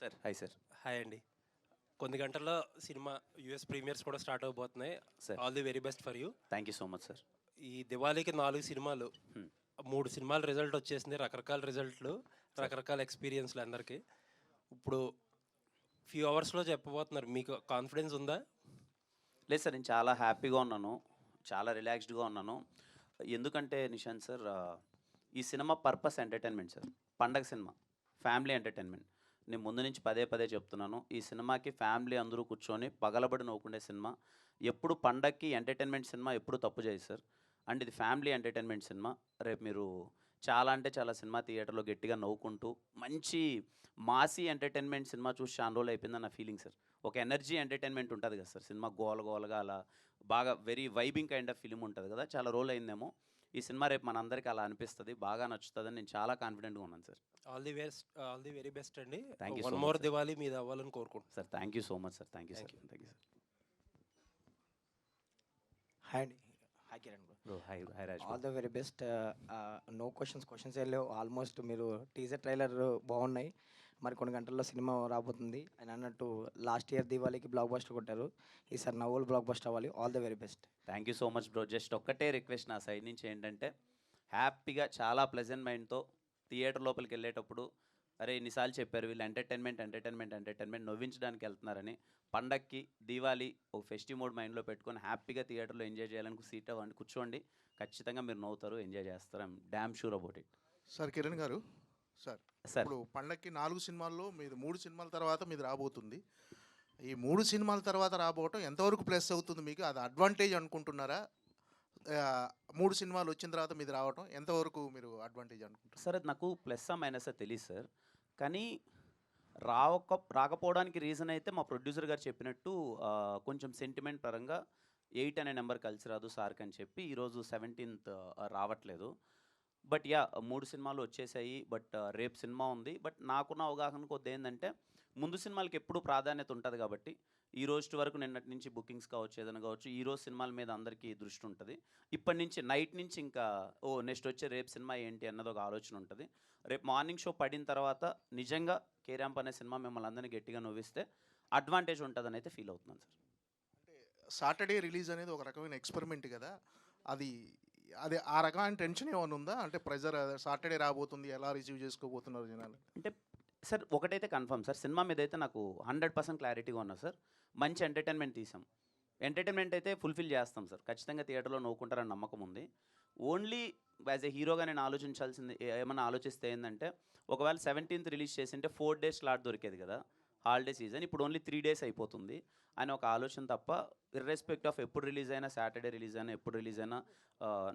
Sir. Hi sir. Hi అండి. కొన్ని గంటల్లో సినిమా యూఎస్ ప్రీమియర్స్ కూడా స్టార్ట్ అవబోతున్నాయి. Sir. All the very best for you thank you so much sir ఈ దివాళీకి నాలుగు సినిమాలు. మూడు సినిమాల రిజల్ట్ వచ్చేసింది. రకరకాల రిజల్ట్లు రకరకాల ఎక్స్పీరియన్స్లు అందరికీ. ఇప్పుడు ఫ్యూ అవర్స్లో చెప్పబోతున్నారు. మీకు కాన్ఫిడెన్స్ ఉందా? లేదు సార్ నేను చాలా హ్యాపీగా ఉన్నాను. చాలా రిలాక్స్డ్గా ఉన్నాను. ఎందుకంటే నిశాంత్ సార్ ఈ సినిమా పర్పస్ ఎంటర్టైన్మెంట్ సార్ పండగ సినిమా. ఫ్యామిలీ ఎంటర్టైన్మెంట్ నేను ముందు నుంచి పదే పదే చెప్తున్నాను. ఈ సినిమాకి ఫ్యామిలీ అందరూ కూర్చొని పగలబడి నవ్వుకునే సినిమా. ఎప్పుడు పండక్కి ఎంటర్టైన్మెంట్ సినిమా ఎప్పుడు తప్పు చేయదు సార్. అండ్ ఇది ఫ్యామిలీ ఎంటర్టైన్మెంట్ సినిమా. రేపు మీరు చాలా అంటే చాలా సినిమా థియేటర్లో గట్టిగా నవ్వుకుంటూ మంచి మాసీ ఎంటర్టైన్మెంట్ సినిమా చూసి చాలా రోజులు అయిపోయిందని నా ఫీలింగ్ సార్. ఒక ఎనర్జీ ఎంటర్టైన్మెంట్ ఉంటుంది కదా సార్. సినిమా గోల గోలగా అలా బాగా very vibing kind of film ఉంటుంది కదా. చాలా రోజులు అయిందేమో. ఈ సినిమా రేపు మనందరికీ అలా అనిపిస్తుంది. బాగా నచ్చుతుందని నేను చాలా కాన్ఫిడెంట్గా ఉన్నాను sir. All the best all the very best అండి. So one much, more. Diwali మీద అవ్వాలని కోరుకుంటున్నాను. Sir thank you so much sir thank you sir thank you sir hi అండి. Hi Kiran hi hi Raj all the very best no questions questions ఏం లేవు. Almost మీరు teaser trailer బాగున్నాయి. మరి కొన్ని గంటల్లో సినిమా రాబోతుంది. అని అన్నట్టు లాస్ట్ ఇయర్ దీవాళికి బ్లాక్ బస్టర్ కొట్టారు. ఈసారి నవ్వులు బ్లాక్ బస్టర్ అవ్వాలి. All the very best thank you so much bro just ఒక్కటే రిక్వెస్ట్ నా సైడ్ నుంచి ఏంటంటే హ్యాపీగా చాలా ప్లెజెంట్ మైండ్తో థియేటర్ లోపలికి వెళ్ళేటప్పుడు అరే ఇన్నిసార్లు చెప్పారు వీళ్ళు ఎంటర్టైన్మెంట్ ఎంటర్టైన్మెంట్ ఎంటర్టైన్మెంట్ నవ్వించడానికి వెళ్తున్నారని. పండక్కి దీవాలి ఒక ఫెస్టివ్ మోడ్ మైండ్లో పెట్టుకొని హ్యాపీగా థియేటర్లో ఎంజాయ్ చేయాలని సీట్ అవ్వండి కూర్చోండి. ఖచ్చితంగా మీరు నవ్వుతారు ఎంజాయ్ చేస్తారు. I'm damn sure about it sir Kiran గారు. Sir sir. ఇప్పుడు పండక్కి నాలుగు సినిమాల్లో మీది మూడు సినిమాల తర్వాత మీది రాబోతుంది. ఈ మూడు సినిమాల తర్వాత రాబోవటం ఎంతవరకు ప్లస్ అవుతుంది మీకు? అది అడ్వాంటేజ్ అనుకుంటున్నారా? మూడు సినిమాలు వచ్చిన తర్వాత మీది రావటం ఎంతవరకు మీరు అడ్వాంటేజ్ అనుకుంటారు సార్ నాకు ప్లస్ ఆ మైనస్ తెలియదు సార్. కానీ రావక రాకపోవడానికి రీజన్ అయితే మా ప్రొడ్యూసర్ గారు చెప్పినట్టు కొంచెం సెంటిమెంట్ పరంగా ఎయిట్ అనే నెంబర్ కలిసి రాదు సార్కి అని చెప్పి ఈరోజు సెవెంటీన్త్ రావట్లేదు. బట్ యా మూడు సినిమాలు వచ్చేసాయి. బట్ రేపు సినిమా ఉంది. బట్ నాకున్న అవగాహన కొద్ది ఏంటంటే ముందు సినిమాలకి ఎప్పుడు ప్రాధాన్యత ఉంటుంది కాబట్టి ఈ రోజు వరకు నిన్నటి నుంచి బుకింగ్స్ కావచ్చు ఏదైనా కావచ్చు ఈ రోజు సినిమాల మీద అందరికీ దృష్టి ఉంటుంది. ఇప్పటి నుంచి నైట్ నుంచి ఇంకా ఓ నెక్స్ట్ వచ్చే రేపు సినిమా ఏంటి అన్నది ఒక ఆలోచన ఉంటుంది. రేపు మార్నింగ్ షో పడిన తర్వాత నిజంగా కేరాంప్ అనే సినిమా మిమ్మల్ని అందరినీ గట్టిగా నవ్విస్తే అడ్వాంటేజ్ ఉంటుందని అయితే ఫీల్ అవుతున్నాను సార్. సాటర్డే రిలీజ్ అనేది ఒక రకమైన ఎక్స్పెరిమెంట్ కదా. అది అది ఆ రకమైన టెన్షన్ ఏమైనా ఉందా? అంటే ప్రెజర్ సాటర్డే రాబోతుంది ఎలా రిసీవ్ చేసుకోబోతున్నారు జనాలు? అంటే సార్ ఒకటైతే కన్ఫర్మ్ సార్ సినిమా మీద అయితే నాకు హండ్రెడ్ పర్సెంట్ క్లారిటీగా ఉన్నా సార్. మంచి ఎంటర్టైన్మెంట్ తీసాం. ఎంటర్టైన్మెంట్ అయితే ఫుల్ఫిల్ చేస్తాం సార్. ఖచ్చితంగా థియేటర్లో నవ్వుకుంటారని నమ్మకం ఉంది. ఓన్లీ యాజ్ ఏ హీరోగా నేను ఆలోచించాల్సింది ఏమన్నా ఆలోచిస్తే ఏంటంటే ఒకవేళ సెవెంటీన్త్ రిలీజ్ చేసింటే ఫోర్ డేస్ స్లాట్ దొరికేది కదా. Holiday season. ఇప్పుడు ఓన్లీ త్రీ డేస్ అయిపోతుంది అని ఒక ఆలోచన తప్ప ఇర్రెస్పెక్ట్ ఆఫ్ ఎప్పుడు రిలీజ్ అయినా సాటర్డే రిలీజ్ అయినా ఎప్పుడు రిలీజ్ అయినా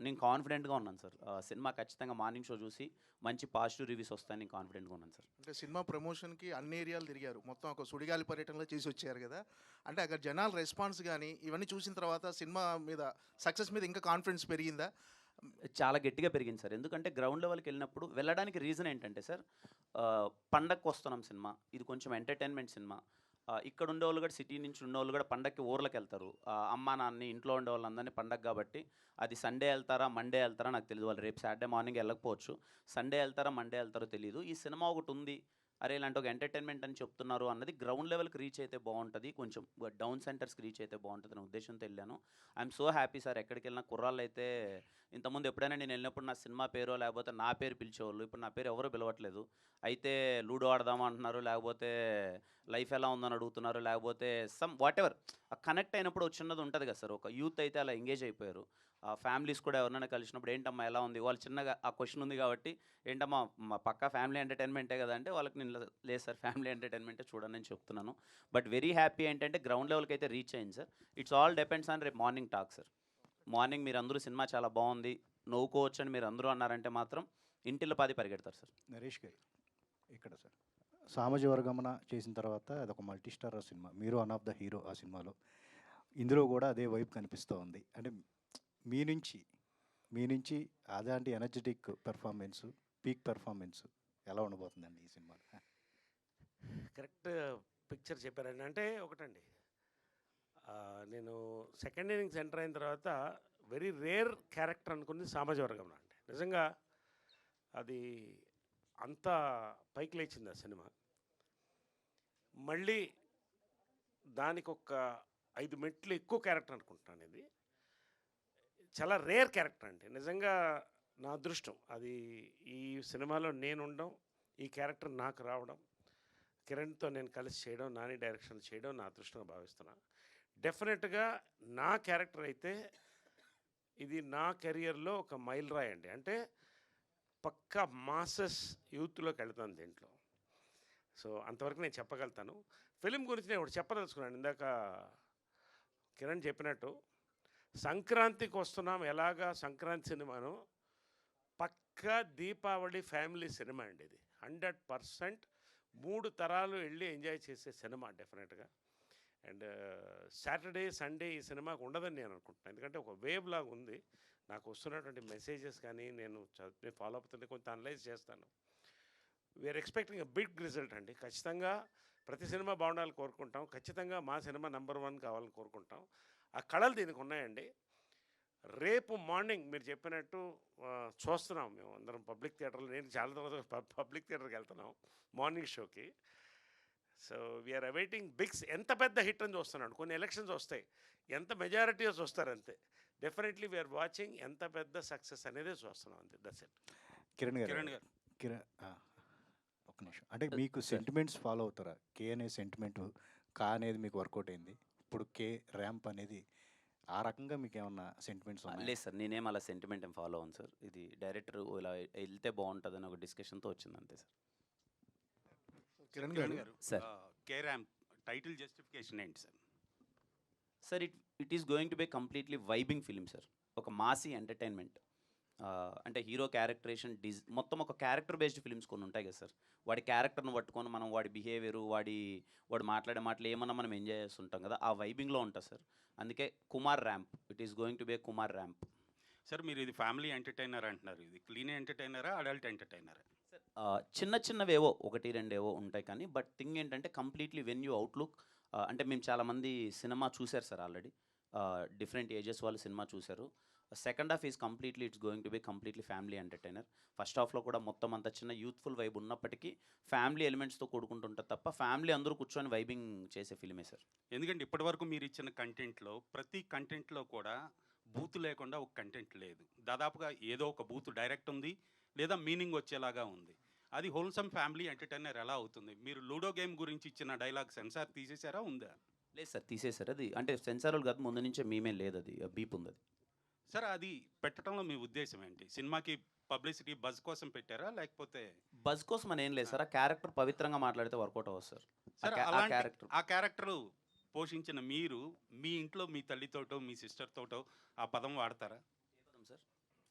నేను కాన్ఫిడెంట్గా ఉన్నాను సార్. సినిమా ఖచ్చితంగా మార్నింగ్ షో చూసి మంచి పాజిటివ్ రివ్యూస్ వస్తాయని నేను కాన్ఫిడెంట్గా ఉన్నాను సార్. అంటే సినిమా ప్రమోషన్కి అన్ని ఏరియాలు తిరిగారు. మొత్తం ఒక సుడిగాలి పర్యటనలో చేసి వచ్చారు కదా. అంటే అక్కడ జనాల రెస్పాన్స్ కానీ ఇవన్నీ చూసిన తర్వాత సినిమా మీద సక్సెస్ మీద ఇంకా కాన్ఫిడెన్స్ పెరిగిందా? చాలా గట్టిగా పెరిగింది సార్. ఎందుకంటే గ్రౌండ్ లెవెల్కి వెళ్ళినప్పుడు వెళ్ళడానికి రీజన్ ఏంటంటే సార్ పండగకు వస్తున్నాం సినిమా. ఇది కొంచెం ఎంటర్టైన్మెంట్ సినిమా. ఇక్కడ ఉండే వాళ్ళు కూడా సిటీ నుంచి ఉండేవాళ్ళు కూడా పండగకి ఊర్లకు వెళ్తారు. అమ్మ అమ్మా ఇంట్లో ఉండే వాళ్ళందరినీ పండగ కాబట్టి అది సండే వెళ్తారా మండే వెళ్తారా నాకు తెలియదు వాళ్ళు రేపు సాటర్డే మార్నింగ్ వెళ్ళకపోవచ్చు. సండే వెళ్తారా మండే వెళ్తారో తెలియదు ఈ సినిమా ఒకటి ఉంది. అరే ఇలాంటి ఒక ఎంటర్టైన్మెంట్ అని చెప్తున్నారు అన్నది గ్రౌండ్ లెవెల్కి రీచ్ అయితే బాగుంటుంది. కొంచెం డౌన్ సెంటర్స్కి రీచ్ అయితే బాగుంటుంది అనే ఉద్దేశంతో వెళ్ళాను. ఐఎమ్ సో హ్యాపీ సార్ ఎక్కడికి వెళ్ళినా కుర్రాళ్ళు అయితే ఇంతకుముందు ఎప్పుడైనా నేను వెళ్ళినప్పుడు నా సినిమా పేరో లేకపోతే నా పేరు పిలిచేవాళ్ళు. ఇప్పుడు నా పేరు ఎవరో పిలవట్లేదు. అయితే లూడో ఆడదామా అంటున్నారు లేకపోతే లైఫ్ ఎలా ఉందని అడుగుతున్నారు లేకపోతే సమ్ వాట్ ఎవర్ కనెక్ట్ అయినప్పుడు వచ్చినది ఉంటుంది కదా సార్ ఒక యూత్ అయితే అలా ఎంగేజ్ అయిపోయారు. ఫ్యామిలీస్ కూడా ఎవరైనా కలిసినప్పుడు ఏంటమ్మా ఎలా ఉంది? వాళ్ళు చిన్నగా ఆ క్వశ్చన్ ఉంది కాబట్టి ఏంటమ్మా మా పక్క ఫ్యామిలీ ఎంటర్టైన్మెంటే కదా అంటే వాళ్ళకి నేను లేదు సార్ ఫ్యామిలీ ఎంటర్టైన్మెంటే చూడండి నేను చెప్తున్నాను. బట్ వెరీ హ్యాపీ ఏంటంటే గ్రౌండ్ లెవెల్కి అయితే రీచ్ అయింది sir. It's all depends on రేపు మార్నింగ్ టాక్ సార్. మార్నింగ్ మీరు అందరూ సినిమా చాలా బాగుంది. నవ్వుకోవచ్చు అని మీరు అందరూ అన్నారంటే మాత్రం ఇంటిలో పది పరిగెడతారు సార్. నరేష్ గారు ఇక్కడ సార్. సామాజిక వర్గమన చేసిన తర్వాత అదొక మల్టీ స్టార్ సినిమా. మీరు వన్ ఆఫ్ ద హీరో ఆ సినిమాలో. ఇందులో కూడా అదే వైపు కనిపిస్తూ ఉంది అంటే మీ నుంచి మీ నుంచి అలాంటి ఎనర్జెటిక్ పెర్ఫార్మెన్స్ పీక్ పెర్ఫార్మెన్స్ ఎలా ఉండబోతుందండి ఈ సినిమాలో? కరెక్ట్ పిక్చర్ చెప్పారండి. అంటే ఒకటండి. నేను సెకండ్ ఇన్నింగ్స్ ఎంటర్ అయిన తర్వాత వెరీ రేర్ క్యారెక్టర్ అనుకుంది సామాజ వర్గం అండి నిజంగా అది అంత పైకి లేచింది ఆ సినిమా. మళ్ళీ దానికి ఒక ఐదు మెట్లు ఎక్కువ క్యారెక్టర్ అనుకుంటున్నాను ఇది. చాలా రేర్ క్యారెక్టర్ అండి. నిజంగా నా అదృష్టం. అది ఈ సినిమాలో నేను ఉండడం ఈ క్యారెక్టర్ నాకు రావడం కిరణ్తో నేను కలిసి చేయడం నాని డైరెక్షన్ చేయడం నా అదృష్టంగా భావిస్తున్నా. డెఫినెట్గా నా క్యారెక్టర్ అయితే ఇది నా కెరియర్లో ఒక మైల్ రాయ్ అండి. అంటే పక్కా మాసెస్ యూత్లోకి వెళ్తాను దీంట్లో. సో అంతవరకు నేను చెప్పగలుగుతాను. ఫిలిం గురించి నేను ఒకటి చెప్పదలుచుకున్నాను. ఇందాక కిరణ్ చెప్పినట్టు సంక్రాంతికి వస్తున్నాం ఎలాగా? సంక్రాంతి సినిమాను. పక్కా దీపావళి ఫ్యామిలీ సినిమా అండి ఇది. హండ్రెడ్ పర్సెంట్ మూడు తరాలు వెళ్ళి ఎంజాయ్ చేసే సినిమా డెఫినెట్గా. అండ్ సాటర్డే సండే ఈ సినిమాకు ఉండదని నేను అనుకుంటున్నాను ఎందుకంటే ఒక వేవ్ లాగా ఉంది. నాకు వస్తున్నటువంటి మెసేజెస్ కానీ నేను చదివి ఫాలో అవుతుంటే కొంత అనలైజ్ చేస్తాను. వీఆర్ ఎక్స్పెక్టింగ్ బిగ్ రిజల్ట్ అండి. ఖచ్చితంగా ప్రతి సినిమా బాగుండాలని కోరుకుంటాం. ఖచ్చితంగా మా సినిమా నెంబర్ వన్ కావాలని కోరుకుంటాం. ఆ కళలు దీనికి ఉన్నాయండి. రేపు మార్నింగ్ మీరు చెప్పినట్టు చూస్తున్నాం మేము అందరం పబ్లిక్ థియేటర్లో. నేను చాలా తర్వాత పబ్లిక్ థియేటర్కి వెళ్తున్నాం మార్నింగ్ షోకి. So we are awaiting bigs. ఎంత పెద్ద హిట్ అని చూస్తున్నాడు. కొన్ని ఎలక్షన్స్ వస్తాయి. ఎంత మెజారిటీస్ వస్తారు అంతే. డెఫినెట్లీ వీఆర్ వాచింగ్ ఎంత పెద్ద సక్సెస్ అనేది చూస్తున్నాం అంతే. దట్స్ ఇట్ కిరణ్ గారు కిరణ్ గారు. కిరణ్ ఆ, ఒక్క నిమిషం. అంటే మీకు సెంటిమెంట్స్ ఫాలో అవుతారా? కే అనే సెంటిమెంట్ కా అనేది మీకు వర్కౌట్ అయింది? ఇప్పుడు కే ర్యాంప్ అనేది ఆ రకంగా మీకు ఏమన్నా సెంటిమెంట్స్ ఉన్నాయి? లేదు సార్. నేనేం అలా సెంటిమెంట్ ఏం ఫాలో అవును సార్. ఇది డైరెక్టర్ ఇలా వెళ్తే బాగుంటుందని ఒక డిస్కషన్తో వచ్చింది అంతే సార్. కిరణ్ గారు sir. K ramp title justification ఏంటి sir? Sir it it is going to be completely vibing film sir. ఒక మాసీ ఎంటర్టైన్మెంట్ అంటే హీరో క్యారెక్టరేషన్ డిజ్ మొత్తం ఒక క్యారెక్టర్ బేస్డ్ ఫిల్మ్స్ కొన్ని ఉంటాయి కదా సార్. వాడి క్యారెక్టర్ను పట్టుకొని మనం వాడి బిహేవియర్ వాడి వాడు మాట్లాడే మాటలు ఏమన్నా మనం ఎంజాయ్ చేస్తుంటాం కదా ఆ వైబింగ్లో ఉంటుంది సార్. అందుకే Kumar ramp it is going to be Kumar ramp sir మీరు ఇది ఫ్యామిలీ ఎంటర్టైనర్ అంటున్నారు. ఇది క్లీన్ ఎంటర్టైనరా అడల్ట్ ఎంటర్టైనరా? చిన్న చిన్నవేవో ఒకటి రెండేవో ఉంటాయి కానీ బట్ థింగ్ ఏంటంటే కంప్లీట్లీ వెన్ యూ అవుట్లుక్ అంటే మేము చాలామంది సినిమా చూశారు సార్ ఆల్రెడీ. డిఫరెంట్ ఏజెస్ వాళ్ళు సినిమా చూశారు. Second half is completely it's going to be completely family entertainer first హాఫ్లో కూడా మొత్తం అంత చిన్న యూత్ఫుల్ వైబ్ ఉన్నప్పటికీ ఫ్యామిలీ ఎలిమెంట్స్తో కూడుకుంటుంటుంది తప్ప ఫ్యామిలీ అందరూ కూర్చొని వైబింగ్ చేసే ఫిలిమే సార్. ఎందుకంటే ఇప్పటివరకు మీరు ఇచ్చిన కంటెంట్లో ప్రతి కంటెంట్లో కూడా బూత్ లేకుండా ఒక కంటెంట్ లేదు. దాదాపుగా ఏదో ఒక బూత్ డైరెక్ట్ ఉంది లేదా మీనింగ్ వచ్చేలాగా ఉంది. అది హోల్సమ్ ఫ్యామిలీ ఎంటర్టైనర్ ఎలా అవుతుంది? మీరు లూడో గేమ్ గురించి ఇచ్చిన డైలాగ్ సెన్సార్ తీసేసారా ఉందా? లేదు సార్ తీసేశారు. అది అంటే సెన్సార్ కాదు ముందు నుంచే మేమే లేదు అది బీప్ ఉంది అది. సార్ అది పెట్టడంలో మీ ఉద్దేశం ఏంటి? సినిమాకి పబ్లిసిటీ బజ్ కోసం పెట్టారా? లేకపోతే బజ్ కోసం అని ఏం లేదు సార్. ఆ క్యారెక్టర్ పవిత్రంగా మాట్లాడితే వర్కౌట్ అవ్వదు సార్. సార్ ఆ అలాంటి క్యారెక్టర్. ఆ క్యారెక్టర్ పోషించిన మీరు మీ ఇంట్లో మీ తల్లితోటో మీ సిస్టర్తోటో ఆ పదం వాడతారా? సార్?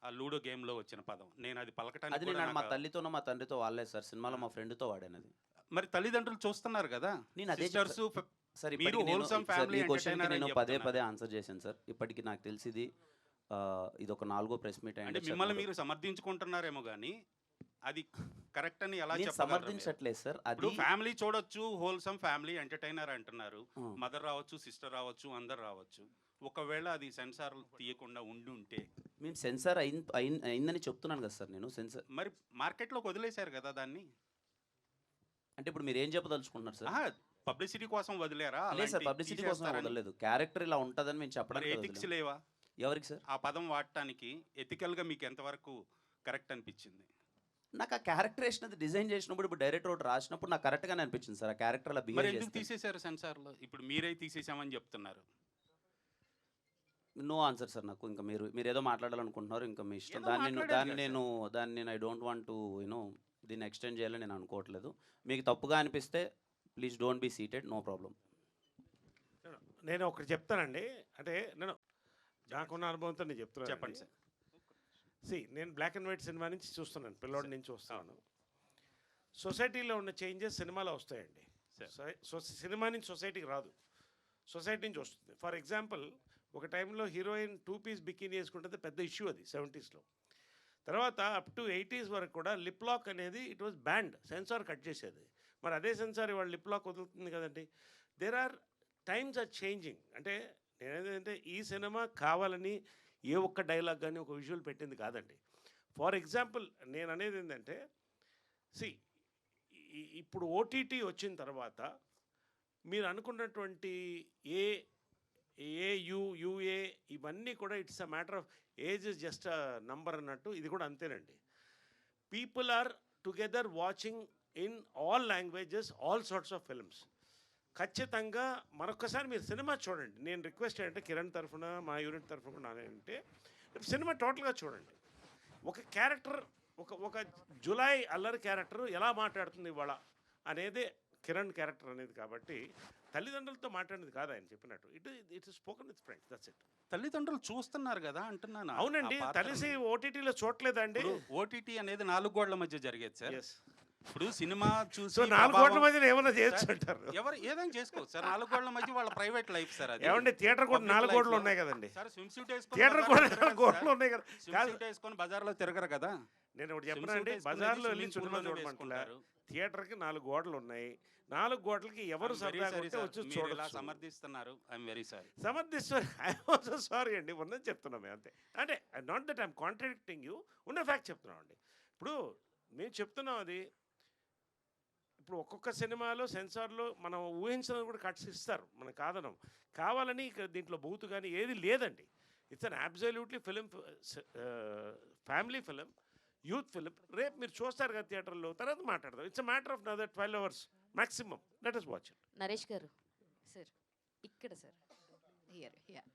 ఆ లూడో గేమ్లో వచ్చిన పదం. నేను అది అది పలకటానికి నేను కూడా మా తల్లితోనో మా తండ్రితో వాడలేదు సార్. సినిమాలో మా ఫ్రెండ్తో వాడాను అది. మరి తల్లిదండ్రులు చూస్తున్నారు కదా? నేను అదే సార్ మీరు ఇప్పటికి నేను నేను పదే. పదే ఆన్సర్ చేశాను సార్. ఇప్పటికి నాకు తెలిసింది ఇది ఒక నాలుగో ప్రెస్ మీట్ అంటే మిమ్మల్ని మీరు సమర్థించుకుంటున్నారేమో కానీ అది కరెక్ట్ అని ఎలా? సమర్థించట్లేదు సార్. అది ఫ్యామిలీ చూడొచ్చు హోల్సమ్ ఫ్యామిలీ ఎంటర్టైనర్ అంటున్నారు. మదర్ రావచ్చు సిస్టర్ రావచ్చు అందరు రావచ్చు. ఒకవేళ అది సెన్సార్ తీయకుండా ఉండి ఉంటే మేము సెన్సార్ అయిందని చెప్తున్నాను కదా సార్ నేను. సెన్సార్ మరి మార్కెట్లోకి వదిలేశారు కదా దాన్ని? అంటే ఇప్పుడు మీరు ఏం చెప్పదలుచుకుంటున్నారు సార్? పబ్లిసిటీ కోసం వదిలేరా? లేదు సార్ పబ్లిసిటీ కోసం? వదలలేదు. క్యారెక్టర్ ఇలా ఉంటుందని మేము చెప్పడానికి. లేవా? ఎవరికి సార్? ఆ పదం వాడటానికి ఎథికల్గా మీకు ఎంతవరకు కరెక్ట్ అనిపించింది? నాకు ఆ క్యారెక్టరేషన్ అది డిజైన్ చేసినప్పుడు ఇప్పుడు డైరెక్టర్ ఒకటి రాసినప్పుడు నాకు కరెక్ట్గానే అనిపించింది సార్. ఆ క్యారెక్టర్ అలా మరి బిహేవ్ ఎందుకు చేస్తే. తీసేశారు సెన్సార్లో? ఇప్పుడు మీరే తీసేసామని చెప్తున్నారు. నో ఆన్సర్ సార్ నాకు. ఇంకా మీరు మీరు ఏదో మాట్లాడాలనుకుంటున్నారు. ఇంకా మీ ఇష్టం. ఏదో దాన్ని నేను మాట్లాడారు దాన్ని కదా నేను దాన్ని నేను I don't want to you know దీన్ని ఎక్స్టెండ్ చేయాలని నేను అనుకోవట్లేదు. మీకు తప్పుగా అనిపిస్తే please don't be seated no problem నేను ఒకటి చెప్తానండి. అంటే నేను నాకున్న అనుభవంతో నేను చెప్తున్నాను చెప్పండి సార్. సి నేను బ్లాక్ అండ్ వైట్ సినిమా నుంచి చూస్తున్నాను పిల్లోడి నుంచి చూస్తున్నాను సొసైటీలో ఉన్న చేంజెస్ సినిమాలో వస్తాయండి. సినిమా నుంచి సొసైటీకి రాదు. సొసైటీ నుంచి వస్తుంది. ఫర్ ఎగ్జాంపుల్ ఒక టైంలో హీరోయిన్ టూ పీస్ బికినీ వేసుకుంటే పెద్ద ఇష్యూ అది సెవెంటీస్లో. తర్వాత అప్ టు ఎయిటీస్ వరకు కూడా లిప్ లాక్ అనేది it was banned censor cut చేసేది. మరి అదే సెన్సార్ ఇవాళ లిప్ లాక్ వదులుతుంది కదండి. There are times are changing అంటే ఏంటంటే ఈ సినిమా కావాలని ఏ ఒక్క డైలాగ్ కానీ ఒక విజువల్ పెట్టింది కాదండి. ఫర్ ఎగ్జాంపుల్ నేను అనేది ఏంటంటే సి ఇప్పుడు ఓటీటీ వచ్చిన తర్వాత మీరు అనుకున్నటువంటి ఏ ఏ యు యుఏ ఇవన్నీ కూడా it's a matter of age is just a number అన్నట్టు ఇది కూడా అంతేనండి. People are together watching in all languages all sorts of films. ఖచ్చితంగా మరొకసారి మీరు సినిమా చూడండి. నేను రిక్వెస్ట్ ఏంటంటే కిరణ్ తరఫున మా యూనిట్ తరఫున అంటే సినిమా టోటల్గా చూడండి. ఒక క్యారెక్టర్ ఒక ఒక జులై అల్లరి క్యారెక్టర్ ఎలా మాట్లాడుతుంది ఇవాళ అనేది కిరణ్ క్యారెక్టర్ అనేది కాబట్టి తల్లిదండ్రులతో మాట్లాడేది కాదు ఆయన చెప్పినట్టు. It it spoken with friends that's it తల్లిదండ్రులు చూస్తున్నారు కదా అంటున్నాను. అవునండి తలిసి ఓటీటీలో చూడలేదండి ఓటీటీ అనేది నాలుగు గోడల మధ్య జరిగేది సార్. ఇప్పుడు సినిమా చూసి నాలుగు కోట్ల మధ్య ఏమైనా చేయొచ్చు అంటారు? ఎవరు ఏదైనా చేసుకోవచ్చు సార్. నాలుగు గోడల మధ్య వాళ్ళ ప్రైవేట్ లైఫ్ సార్ అది. ఏమండి థియేటర్ కూడా నాలుగు కోట్లు. ఉన్నాయి కదండి. సార్ స్విమ్ సూట్ వేసుకొని థియేటర్ కూడా నాలుగు కోట్లు. ఉన్నాయి కదా. స్విమ్ సూట్ వేసుకొని బజార్లో తిరగరు కదా. నేను ఒకటి స్విమ్ చెప్పనా సూట్ అండి? వేసుకునేది బజార్లో వెళ్ళి వేసుకుంటారు. థియేటర్కి నాలుగు గోడలు ఉన్నాయి. నాలుగు గోడలకి ఎవరు. వచ్చి సమర్థిస్తున్నారు. ఐఎమ్ వెరీ సారీ సమర్థిస్తారు ఐ ఆల్సో సారీ అండి. ఉన్నది చెప్తున్నాం అంతే. అంటే not that I'm contradicting you ఉన్న ఫ్యాక్ట్ చెప్తున్నాం అండి ఇప్పుడు మేము చెప్తున్నాం అది. ఇప్పుడు ఒక్కొక్క సినిమాలో సెన్సార్లో మనం ఊహించినది కూడా కట్స్ ఇస్తారు మనం కాదనం కావాలని ఇక్కడ దీంట్లో బూతు కానీ ఏది లేదండి. It's an absolutely film family film youth film రేపు మీరు చూస్తారు కదా థియేటర్లో తర్వాత మాట్లాడదాం. It's a matter of another twelve hours maximum let us watch it Naresh garu sir ఇక్కడ సార్ హియర్ హియర్